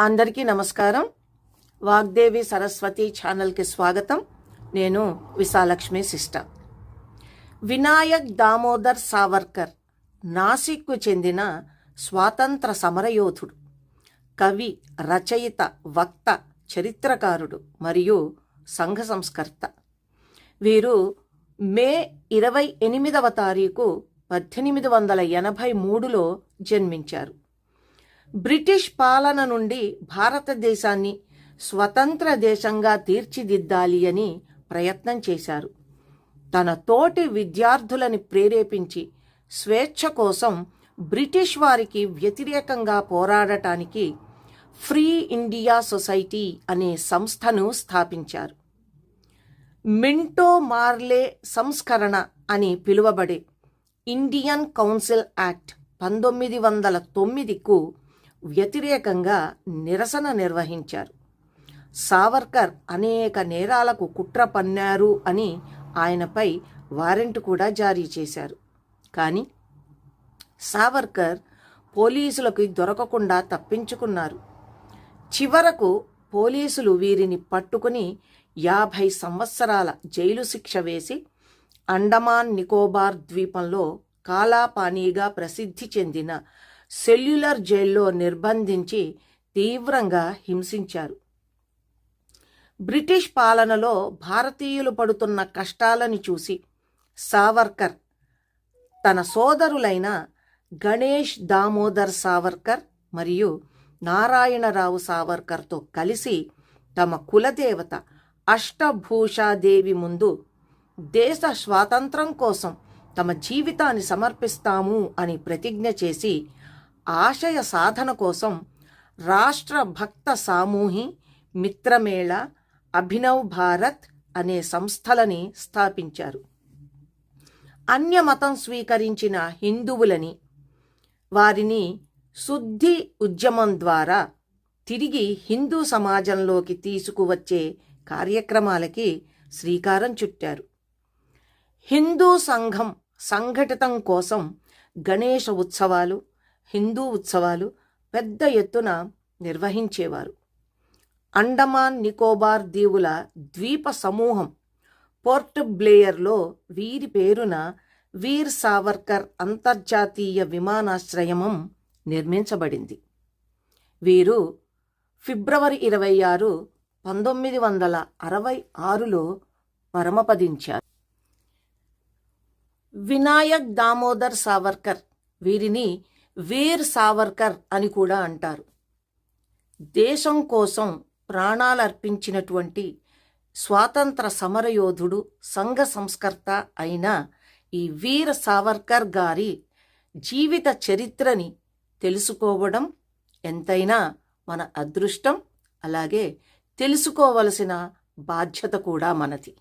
అందరికీ నమస్కారం. వాగ్దేవి సరస్వతి ఛానల్కి స్వాగతం. నేను విశాలక్ష్మి సిస్టర్. వినాయక్ దామోదర్ సావర్కర్ నాసిక్కు చెందిన స్వాతంత్ర సమరయోధుడు కవి రచయిత వక్త చరిత్రకారుడు మరియు సంఘ సంస్కర్త. వీరు మే ఇరవై ఎనిమిదవ తారీఖు పద్దెనిమిది వందల ఎనభై మూడులో జన్మించారు. బ్రిటిష్ పాలన నుండి భారతదేశాన్ని స్వతంత్ర దేశంగా తీర్చిదిద్దాలి అని ప్రయత్నం చేశారు. తన తోటి విద్యార్థులని ప్రేరేపించి స్వేచ్ఛ కోసం బ్రిటిష్ వారికి వ్యతిరేకంగా పోరాడటానికి ఫ్రీ ఇండియా సొసైటీ అనే సంస్థను స్థాపించారు. మింటో మార్లే సంస్కరణ అని పిలువబడే ఇండియన్ కౌన్సిల్ యాక్ట్ పంతొమ్మిది వందల తొమ్మిదికు వ్యతిరేకంగా నిరసన నిర్వహించారు. సావర్కర్ అనేక నేరాలకు కుట్ర పన్నారు అని ఆయనపై వారెంట్ కూడా జారీ చేశారు. కానీ సావర్కర్ పోలీసులకు దొరకకుండా తప్పించుకున్నారు. చివరకు పోలీసులు వీరిని పట్టుకుని యాభై సంవత్సరాల జైలు శిక్ష వేసి అండమాన్ నికోబార్ ద్వీపంలో కాలాపానీగా ప్రసిద్ధి చెందిన సెల్యులర్ జైల్లో నిర్బంధించి తీవ్రంగా హింసించారు. బ్రిటిష్ పాలనలో భారతీయులు పడుతున్న కష్టాలను చూసి సావర్కర్ తన సోదరులైన గణేష్ దామోదర్ సావర్కర్ మరియు నారాయణరావు సావర్కర్తో కలిసి తమ కులదేవత అష్టభూషాదేవి ముందు దేశ స్వాతంత్రం కోసం తమ జీవితాన్ని సమర్పిస్తాము అని ప్రతిజ్ఞ చేసి ఆశయ సాధన కోసం రాష్ట్ర భక్త సామూహి మిత్రమేళ అభినవ్ భారత్ అనే సంస్థలని స్థాపించారు. అన్యమతం స్వీకరించిన హిందువులని వారిని శుద్ధి ఉద్యమం ద్వారా తిరిగి హిందూ సమాజంలోకి తీసుకువచ్చే కార్యక్రమాలకి శ్రీకారం చుట్టారు. హిందూ సంఘం సంఘటితం కోసం గణేష ఉత్సవాలు హిందూ ఉత్సవాలు పెద్ద ఎత్తున నిర్వహించేవారు. అండమాన్ నికోబార్ దీవుల ద్వీప సమూహం పోర్ట్ బ్లేయర్లో వీరి పేరున వీర్ సావర్కర్ అంతర్జాతీయ విమానాశ్రయమం నిర్మించబడింది. వీరు ఫిబ్రవరి ఇరవై ఆరు పంతొమ్మిది వందల అరవై ఆరులో పరమపదించారు వినాయక్ దామోదర్ సావర్కర్ వీరిని వీర్ సావర్కర్ అని కూడా అంటారు. దేశం కోసం ప్రాణాలర్పించినటువంటి స్వాతంత్ర సమరయోధుడు సంఘ సంస్కర్త అయిన ఈ వీర సావర్కర్ గారి జీవిత చరిత్రని తెలుసుకోవడం ఎంతైనా మన అదృష్టం అలాగే తెలుసుకోవలసిన బాధ్యత కూడా మనది.